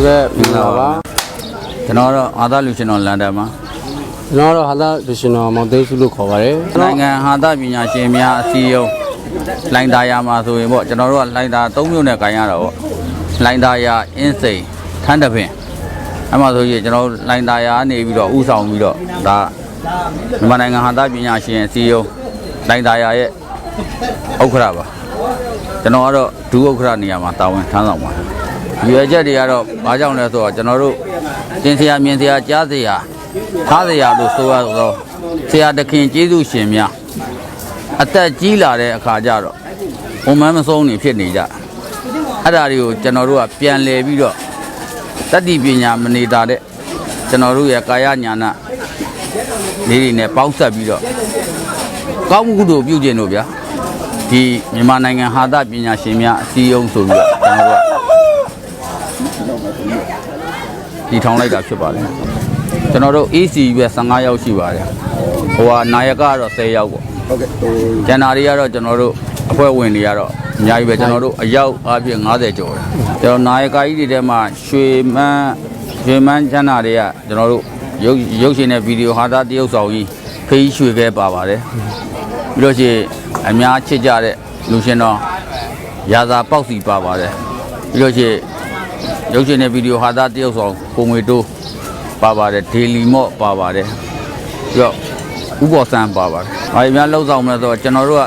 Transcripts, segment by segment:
ဟုတ်ကဲ့မင်္ဂလာပါကျွန်တော်တော့အာသာလူရှင်တော်လန်ဒန်မှာကျွန်တော်တော့ဟာသာလူရှင်တော်မောင်သိန်းစုလို့ခေါ်ပါတယ်ကျွန်တော်နိုင်ငံဟာသပညာရှင်များအစည်းအရုံးလိုင်းသားယာမှာဆိုရင်ပေါ့ကျွန်တော်တို့ကလိုင်းသား၃မျိုးနဲ့ကန်ရတာပေါ့လိုင်းသားယာအင်းစိန်ထန်းတပင်အဲ့မှာဆိုရင်ကျွန်တော်တို့လိုင်းသားယာကနေပြီးတော့ဥဆောင်ပြီးတော့ဒါမြန်မာနိုင်ငံဟာသပညာရှင်အစည်းအရုံးလိုင်းသားယာရဲ့ဥက္ခရာပါကျွန်တော်ကတော့ဒုဥက္ခရာနေရာမှာတာဝန်ထမ်းဆောင်ပါတယ် ရွေချက်တွေကတော့ဘာကြောင့်လဲဆိုတော့ကျွန်တော်တို့တင်စရာမြင်စရာကြားစရာထားစရာလို့ဆိုရတော့ဆရာတခင်ကျေးဇူးရှင်များအသက်ကြီးလာတဲ့အခါကျတော့ဝန်မမဆုံးနေဖြစ်နေကြအဲ့ဒါတွေကိုကျွန်တော်တို့ကပြန်လည်ပြီးတော့တတ္တိပညာမနေတာတဲ့ကျွန်တော်တို့ရဲ့ကာယညာနာလေးတွေနဲ့ပေါင်းဆက်ပြီးတော့ကောင်းမှုကုသိုလ်ပြုကျင်တို့ဗျာဒီမြန်မာနိုင်ငံဟာသပညာရှင်များအစည်းအရုံးဆိုပြီးတော့ကျွန်တော်တို့ ကဒီထောင်လိုက်တာဖြစ်ပါတယ်ကျွန်တော်တို့ AC ပဲ15ယောက်ရှိပါတယ်ဟိုဟာနာယကကတော့10ယောက်ပေါ့ဟုတ်ကဲ့ဟိုကျန်တာတွေကတော့ကျွန်တော်တို့အဖွဲ့ဝင်တွေကတော့အများကြီးပဲကျွန်တော်တို့အယောက်အပြည့်90ကျော်တယ်ကျွန်တော်နာယကကြီးတွေထဲမှာရွှေမန်းရွှေမန်းကျန်တာတွေကကျွန်တော်တို့ရုပ်ရုပ်ရှင်နဲ့ဗီဒီယိုဟာတာတရုပ်ဆောင်ကြီးဖေးရွှေခဲပါပါတယ်ပြီးလို့ရှိရင်အများချစ်ကြတဲ့လူရှင်တော်ရာသာပေါက်စီပါပါတယ်ပြီးလို့ရှိရင် ရုပ်ရှင်နဲ့ဗီဒီယိုဟာတာတရုပ်ဆောင်ကိုငွေတိုးပါပါတယ်ဒေလီမော့ပါပါတယ်ပြီးတော့ဥပ္ပော်ဆန်းပါပါတယ်။ဘာများလောက်ဆောင်မလဲဆိုတော့ကျွန်တော်တို့က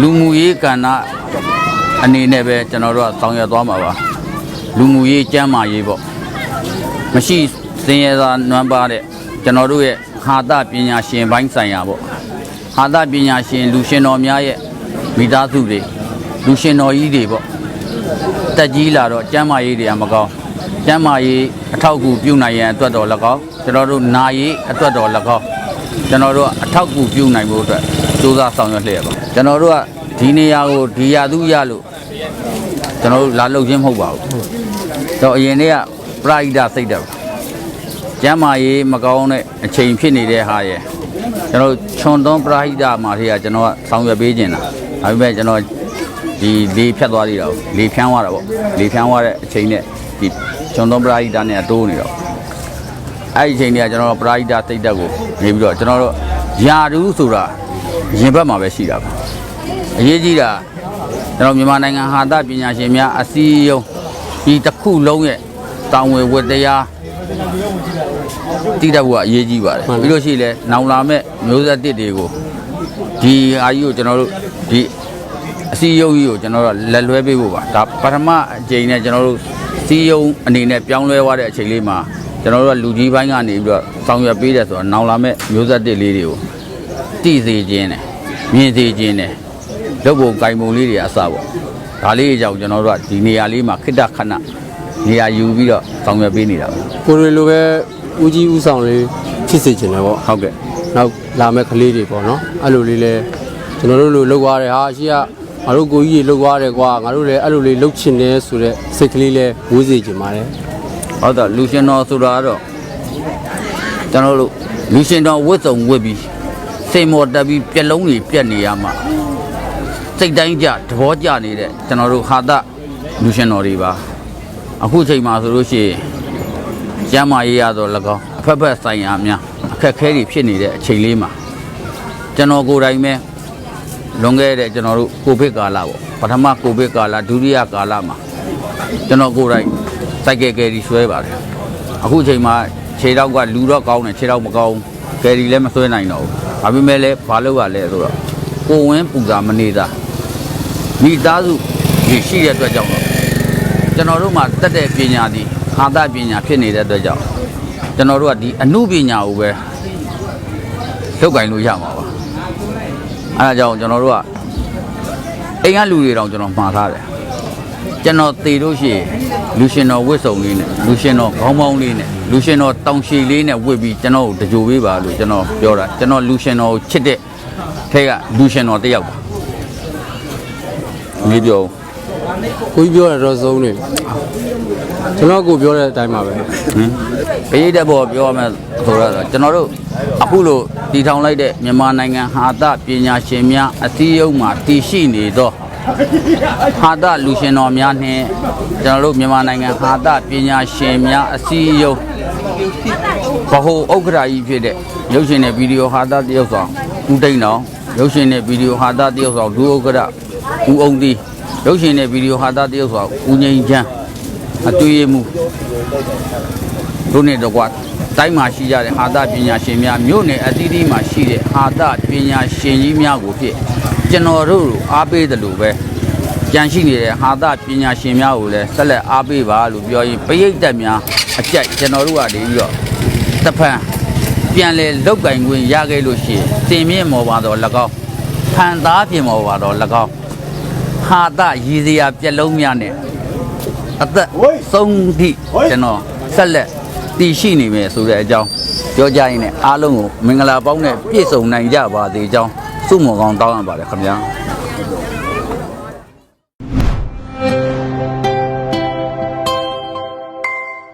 လူမှုရေးကဏ္ဍအနေနဲ့ပဲကျွန်တော်တို့ကဆောင်ရွက်သွားမှာပါ။လူမှုရေးကျန်းမာရေးပေါ့။မရှိစင်ရသာနွမ်းပါတဲ့ကျွန်တော်တို့ရဲ့ဟာသပညာရှင်ဘိုင်းဆိုင်ရာပေါ့။ဟာသပညာရှင်လူရှင်တော်များရဲ့မိသားစုတွေလူရှင်တော်ကြီးတွေပေါ့။ တက်ကြီးလာတော့ကျန်းမာရေးတွေကမကောင်း။ကျန်းမာရေးအထောက်အကူပြုနိုင်ရန်အတွက်တော်၎င်းကျွန်တော်တို့နာရေးအတွက်တော်၎င်းကျွန်တော်တို့ကအထောက်အကူပြုနိုင်ဖို့အတွက်စူးစမ်းဆောင်ရွက်လျက်ပါကျွန်တော်တို့ကဒီနေရာကိုဒီရသူရလို့ကျွန်တော်တို့လာလုပ်ခြင်းမဟုတ်ပါဘူးတော့အရင်တည်းကပရာဟိတစိတ်တက်ပါကျမ်းမာရေးမကောင်းတဲ့အချိန်ဖြစ်နေတဲ့ဟာရယ်ကျွန်တော်ခြုံသွန်းပရာဟိတမှာတည်းကကျွန်တော်ကဆောင်ရွက်ပေးခြင်းတာဒါပေမဲ့ကျွန်တော် ဒီလေးဖြတ်သွားသေးတာကိုလေးဖြန်းသွားတာပေါ့လေးဖြန်းသွားတဲ့အချိန်နဲ့ဒီခြုံသွန်းပရာဟိတနဲ့တိုးနေတော့အဲ့ဒီအချိန်တွေကကျွန်တော်တို့ပရာဟိတစိတ်တက်ကိုနေပြီးတော့ကျွန်တော်တို့ယာဒူးဆိုတာရင်ဘက်မှာပဲရှိတာပါအရေးကြီးတာကျွန်တော်မြန်မာနိုင်ငံဟာသပညာရှင်များအစည်းအရုံးဒီတစ်ခုလုံးရဲ့တောင်းဝေဝတ္တရားတည်တတ်ဖို့ကအရေးကြီးပါတယ်ပြီးလို့ရှိရင်လည်းနောင်လာမဲ့မျိုးဆက်တစ်တွေကိုဒီအာကြီးကိုကျွန်တော်တို့ဒီ အစည်းအရုံးကြီးကိုကျွန်တော်တို့လက်လွဲပေးဖို့ပါဒါပထမအကြိမ်နဲ့ကျွန်တော်တို့စီးရုံးအနေနဲ့ပြောင်းလဲသွားတဲ့အချိန်လေးမှာကျွန်တော်တို့ကလူကြီးပိုင်းကနေပြီးတော့ဆောင်ရွက်ပေးတယ်ဆိုတော့နောင်လာမဲ့မျိုးဆက်တစ်လေးတွေကိုတိစေခြင်းတယ်မြင်စေခြင်းတယ်လုပ်ဖို့ကြိုင်ပုံလေးတွေအစပေါ့ဒါလေးကြောင့်ကျွန်တော်တို့ကဒီနေရာလေးမှာခိတ္တခဏနေရာယူပြီးတော့ဆောင်ရွက်ပေးနေတာပေါ့ကိုရီလိုပဲဦးကြီးဦးဆောင်လေးဖြစ်စေချင်တယ်ပေါ့ဟုတ်ကဲ့နောက်လာမဲ့ကလေးတွေပေါ့နော်အဲ့လိုလေးလဲကျွန်တော်တို့လိုလှုပ်သွားတယ်ဟာရှိက ငါတို့ကိုကြီးတွေလှုပ်သွားတယ်ကွာငါတို့လည်းအဲ့လိုလေးလှုပ်ချင်တယ်ဆိုတော့စိတ်ကလေးလဲဝေးစေချင်ပါတယ်ဟုတ်တော့လူရှင်တော်ဆိုတာကတော့ကျွန်တော်တို့လူရှင်တော်ဝတ်စုံဝတ်ပြီးစိတ်မော်တက်ပြီးပြက်လုံးတွေပြက်နေရမှာစိတ်တိုင်းကြသဘောကျနေတဲ့ကျွန်တော်တို့ဟာသလူရှင်တော်တွေပါအခုချိန်မှာဆိုလို့ရှိရင်ကျမ်းမာရေးရတော့၎င်းအဖက်ဖက်ဆိုင်ရာများအခက်အခဲတွေဖြစ်နေတဲ့အချိန်လေးမှာကျွန်တော်ကိုယ်တိုင်ပဲ လွန်ခဲ့တဲ့ကျွန်တော်တို့ကိုဗစ်ကာလပေါ့ပထမကိုဗစ်ကာလဒုတိယကာလမှာကျွန်တော်ကိုယ်တိုင်စိုက်ကယ်ကယ်ရီဆွဲပါတယ်အခုချိန်မှာခြေတော့ကလူတော့ကောင်းတယ်ခြေတော့မကောင်းဘူးကယ်ရီလည်းမဆွဲနိုင်တော့ဘူးဒါပေမဲ့လည်းဘာလို့ကလဲဆိုတော့ကိုဝင်းပူတာမနေတာမိသားစုကြီးရှိတဲ့အတွက်ကြောင့်တော့ကျွန်တော်တို့မှာတက်တဲ့ပညာသည်အာသပညာဖြစ်နေတဲ့အတွက်ကြောင့်ကျွန်တော်တို့ကဒီအမှုပညာကိုပဲလောက်ကင်လို့ရမှာပါ အဲဒါကြောင့်ကျွန်တော်တို့ကအိမ်ကလူတွေတောင်ကျွန်တော်မှားထားတယ်ကျွန်တော်တည်လို့ရှိရင်လူရှင်တော်ဝတ်စုံလေးနဲ့လူရှင်တော်ခေါင်းပေါင်းလေးနဲ့လူရှင်တော်တောင်ရှည်လေးနဲ့ဝတ်ပြီးကျွန်တော်ကိုတကြိုပေးပါလို့ကျွန်တော်ပြောတာကျွန်တော်လူရှင်တော်ကိုချစ်တဲ့ထဲကလူရှင်တော်တစ်ယောက်ပါမင်းပြောကိုကြီးပြောတယ်တော့စုံနေ ကျွန်တော်ကိုပြောတဲ့အတိုင်းပါပဲဟင်ပရိသတ်ဘောပြောရမယ်ဆိုတော့ကျွန်တော်တို့အခုလို့တည်ထောင်လိုက်တဲ့မြန်မာနိုင်ငံဟာသပညာရှင်များအစည်းအရုံးမှာတည်ရှိနေသောဟာတလူရှင်တော်များနှင့်ကျွန်တော်တို့မြန်မာနိုင်ငံဟာတပညာရှင်များအစည်းအရုံးဗဟိုဥက္ကရာကြီးဖြစ်တဲ့ရုပ်ရှင်နဲ့ဗီဒီယိုဟာတတရုပ်ဆောင်ဦးတိန်တော်ရုပ်ရှင်နဲ့ဗီဒီယိုဟာတတရုပ်ဆောင်ဒုဥက္ကရာဦးအောင်သီးရုပ်ရှင်နဲ့ဗီဒီယိုဟာတတရုပ်ဆောင်ဦးငိမ့်ချမ်း အတွေ့ရမှုတို့နဲ့တော့ကွာတိုင်းမှာရှိကြတဲ့ဟာတပညာရှင်များမြို့နယ်အသီးသီးမှာရှိတဲ့ဟာတပညာရှင်ကြီးများကိုဖြစ်ကျွန်တော်တို့အားပေးတယ်လို့ပဲကြံရှိနေတဲ့ဟာသပညာရှင်များကိုလည်းဆက်လက်အားပေးပါလို့ပြောရင်ပရိတ်တက်များအကြိုက်ကျွန်တော်တို့ကနေပြီးတော့တစ်ဖန်ပြန်လဲလောက်ကင်ခွင့်ရခဲ့လို့ရှိရင်တင်မြင့်မော်ပါတော့၎င်းဖန်သားပြင်မော်ပါတော့၎င်းဟာသရည်စရာပြက်လုံးများနဲ့ အသက်ဆုံးသည့်ကျွန်တော်ဆက်လက်တည်ရှိနေမယ်ဆိုတဲ့အကြောင်းပြောကြရင်လည်းအားလုံးကိုမင်္ဂလာပေါင်းနဲ့ပြည့်စုံနိုင်ကြပါသေးကြောင်းစုမွန်ကောင်းတောင်းရပါတယ်ခင်ဗျာ